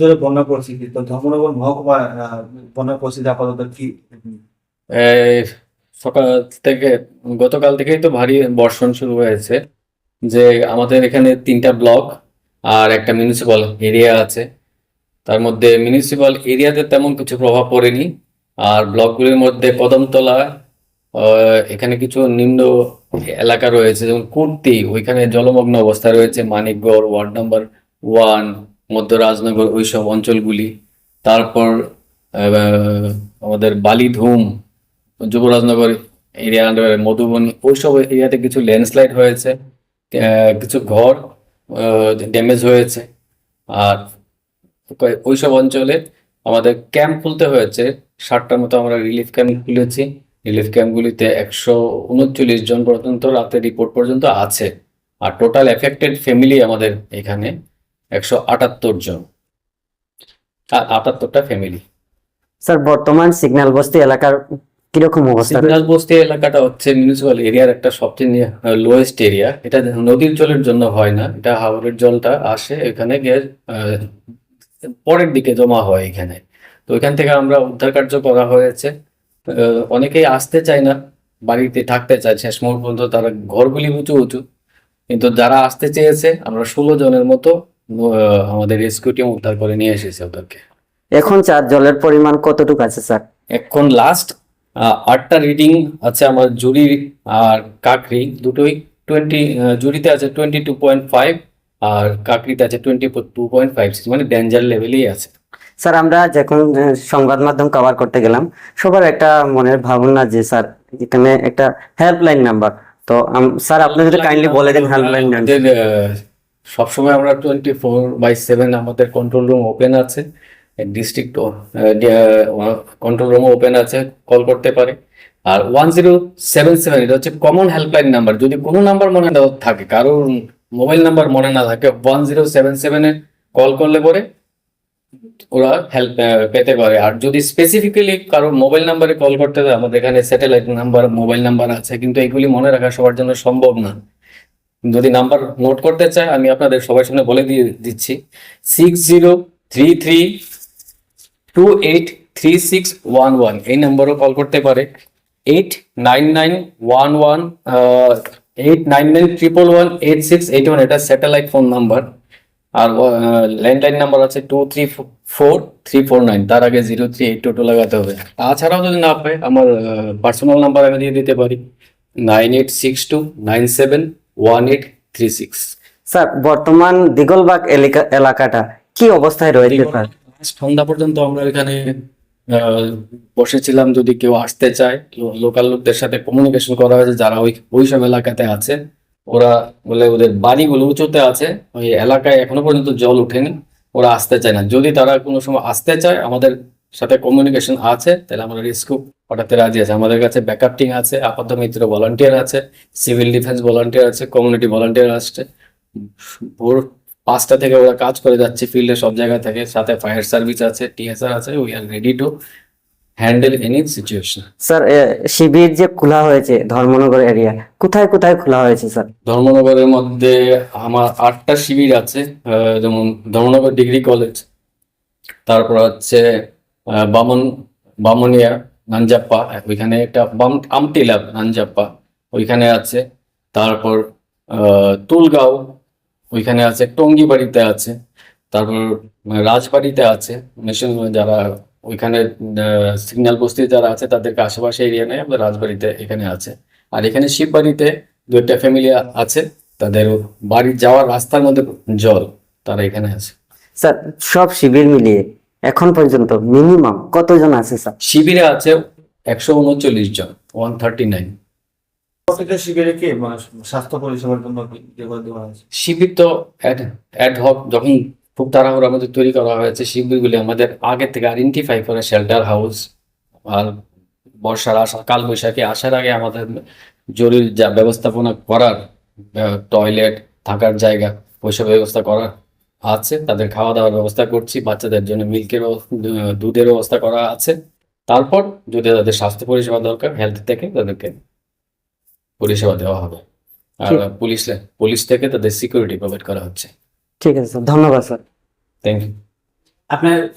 জোরে বন্যা পরিস্থিতি তো ধর্মনগর মহকুমা বন্যা পরিস্থিতি আপাতত কি? সকাল থেকে, গতকাল থেকেই তো ভারী বর্ষণ শুরু হয়েছে। যে আমাদের এখানে তিনটা ব্লক আর একটা মিউনিসিপাল এরিয়া আছে। তার মধ্যে মিউনিসিপাল এরিয়াতে তেমন কিছু প্রভাব পড়েনি। আর ব্লকগুলির মধ্যে কদমতলা এখানে কিছু নিম্ন এলাকা রয়েছে, যেমন কুর্তি, ওইখানে জলমগ্ন অবস্থা রয়েছে, মানিকগড়, ওয়ার্ড নাম্বার ওয়ান মধ্য রাজনগর ওইসব অঞ্চলগুলি। তারপর আমাদের বালিধুম যুবরাজনগর এরিয়া মধুবনী, ওইসব এরিয়াতে কিছু ল্যান্ডস্লাইড হয়েছে। কিছু ঘর ড্যামেজ হয়েছে। আর ওইসব অঞ্চলে আমাদের ক্যাম্প খুলতে হয়েছে। ষাটটার মতো আমরা রিলিফ ক্যাম্প খুলেছি। রিলিফ ক্যাম্পগুলিতে একশো উনচল্লিশ জন পর্যন্ত রাতে রিপোর্ট পর্যন্ত আছে। আর টোটাল এফেক্টেড ফ্যামিলি আমাদের এখানে। একশো আটাত্তর জন। আ- আটাত্তরটা ফ্যামিলি স্যার বর্তমান সিগন্যাল বস্তি এলাকার কীরকম অবস্থা? সিগনাল বস্তি এলাকাটা হচ্ছে মিউনিসিপাল এরিয়ার একটা সবচেয়ে লোয়েস্ট এরিয়া এটা নদীর জলের জন্য হয় না এটা হাওরের জলটা আসে এখানে গিয়ে পরের দিকে জমা হয় এখানে। তো এখান থেকে আমরা উদ্ধার কার্য করা হয়েছে। অনেকেই আসতে চায় না বাড়িতে থাকতে চায় শেষ মুহূর্ত পর্যন্ত তারা ঘরগুলি উঁচু উঁচু। কিন্তু যারা আসতে চেয়েছে আমরা ষোলো জনের মতো আমাদের রেস্কিউ টিম উদ্ধার করে নিয়ে এসেছে ওদেরকে। এখন চার জলের পরিমাণ কতটুকু আছে স্যার? এখন লাস্ট আটটা রিডিং আছে আমার জুরি আর কাকরি দুটোই টোয়েন্টি জুরিতে আছে টোয়েন্টি টু পয়েন্ট ফাইভ আর কাকরিতে আছে twenty two point five six মানে ডেঞ্জার লেভেলেই আছে। স্যার আমরা যখন সংবাদ মাধ্যম কভার করতে গেলাম সবার একটা মনের ভাবনা যে স্যার এখানে একটা হেল্পলাইন নাম্বার তো স্যার আপনি যদি কাইন্ডলি বলে দেন হেল্পলাইন নাম্বার সবসময় আমরা টোয়েন্টি ফোর বাই সেভেন আমাদের কন্ট্রোল রুম ওপেন আছে। ডিস্ট্রিক্ট কন্ট্রোল রুম ওপেন আছে কল করতে পারে। আর ওয়ান জিরো সেভেন সেভেন এটা হচ্ছে কমন হেল্পলাইন নাম্বার যদি কোনো নাম্বার মনে না থাকে, কারোর মোবাইল নাম্বার মনে না থাকে ওয়ান জিরো সেভেন সেভেনে কল করলে পরে ওরা হেল্প পেতে পারে। আর যদি স্পেসিফিক্যালি কারও মোবাইল নাম্বারে কল করতে হয়, আমাদের এখানে স্যাটেলাইট নাম্বার মোবাইল নাম্বার আছে, কিন্তু এগুলি মনে রাখা সবার জন্য সম্ভব না। যদি নাম্বার নোট করতে চায়, আমি আপনাদের সবার সামনে বলে দিয়ে দিচ্ছি। Six zero three three two eight three six one one এই নাম্বারও কল করতে পারে। Eight nine nine one one eight nine nine triple one eight six eight one এটা স্যাটেলাইট ফোন নাম্বার আর ল্যান্ডলাইন নাম্বার আছে two three four three four nine তার আগে zero three eight two লাগাতে হবে। তাছাড়াও যদি না পায়, আমার পার্সোনাল নাম্বার আমি দিয়ে দিতে পারি। Nine eight six two nine seven one eight three six sir বর্তমান দিগলবাগ এলাকা এলাকাটা কি অবস্থায় রয়েছে স্যার? সন্ধ্যা পর্যন্ত আমরা এখানে বসেছিলাম যদি কেউ আসতে চায়। লোকাল লোকদের সাথে কমিউনিকেশন করা হয়েছে যারা ওই ওই সব এলাকাতে আছে। ওরা বলে ওদের বাড়িগুলো উঁচুতে আছে। ওই এলাকায় এখনও পর্যন্ত জল ওঠেনি। ওরা আসতে চায় না। যদি তারা কোনো সময় আসতে চায় আমাদের সাথে কমিউনিকেশন আছে তাহলে আমরা রেস্কিউ পাঠাতে রাজি আছে। আমাদের কাছে ব্যাকআপ টিম আছে আপাত মিত্র ভলান্টিয়ার আছে সিভিল ডিফেন্স ভলান্টিয়ার আছে কমিউনিটি ভলান্টিয়ার আসছে। ভোর পাঁচটা থেকে ওরা কাজ করে যাচ্ছে ফিল্ডে সব জায়গা থেকে। সাথে ফায়ার সার্ভিস আছে টিএসআর আছে we are ready to handle any situation sir শিবির যে খোলা হয়েছে ধর্মনগর এরিয়া কোথায় কোথায় খোলা হয়েছে স্যার ধর্মনগরের মধ্যে আমার আটটা শিবির আছে যেমন ধর্মনগর ডিগ্রি কলেজ তারপর হচ্ছে বামন, বামনিয়া, নানজাপ্পা, ওইখানে একটা বাম, আমটি ল্যাব, নানজাপ্পা, ওইখানে আছে। তারপর তুলগাঁও, ওইখানে আছে, টঙ্গিবাড়িতে আছে। তারপর, রাজবাড়িতে আছে। যারা ওইখানে সিগন্যাল বস্তি যারা আছে, তাদেরকে আশেপাশে এরিয়া নেই রাজবাড়িতে এখানে আছে। আর এখানে শিববাড়িতে দু একটা ফ্যামিলি আছে। তাদের বাড়ি যাওয়ার রাস্তার মধ্যে জল, তারা এখানে আছে। স্যার, সব শিবির মিলিয়ে এখন পর্যন্ত মিনিমাম কতজন আছে স্যার? শিবিরে আছে একশো উনচল্লিশ জন ওয়ান থার্টি নাইন প্রত্যেকটা শিবিরে কি মানে স্বাস্থ্য পরিষেবার জন্য দেওয়া হয়েছে? শিবির তো যখন খুব তাড়াহুড়ো আমাদের তৈরি করা হয়েছে শিবিরগুলি আমাদের আগে থেকে আইডেন্টিফাই করে শেল্টার হাউস আর বর্ষার আসা কালবৈশাখী আসার আগে আমাদের জরুরি যা ব্যবস্থাপনা করার টয়লেট থাকার জায়গা ওইসব ব্যবস্থা করা আছে তাদের খাওয়া দাওয়ার ব্যবস্থা করছি বাচ্চাদের জন্য মিল্কের দুধের ব্যবস্থা করা আছে। তারপর যদি তাদের স্বাস্থ্য পরিষেবা দরকার হেলথ থেকে তাদেরকে পরিষেবা দেওয়া হবে। আর। পুলিশ পুলিশ থেকে তাদের সিকিউরিটি প্রোভাইড করা হচ্ছে। ঠিক আছে স্যার। ধন্যবাদ স্যার। থ্যাংক ইউ আপনার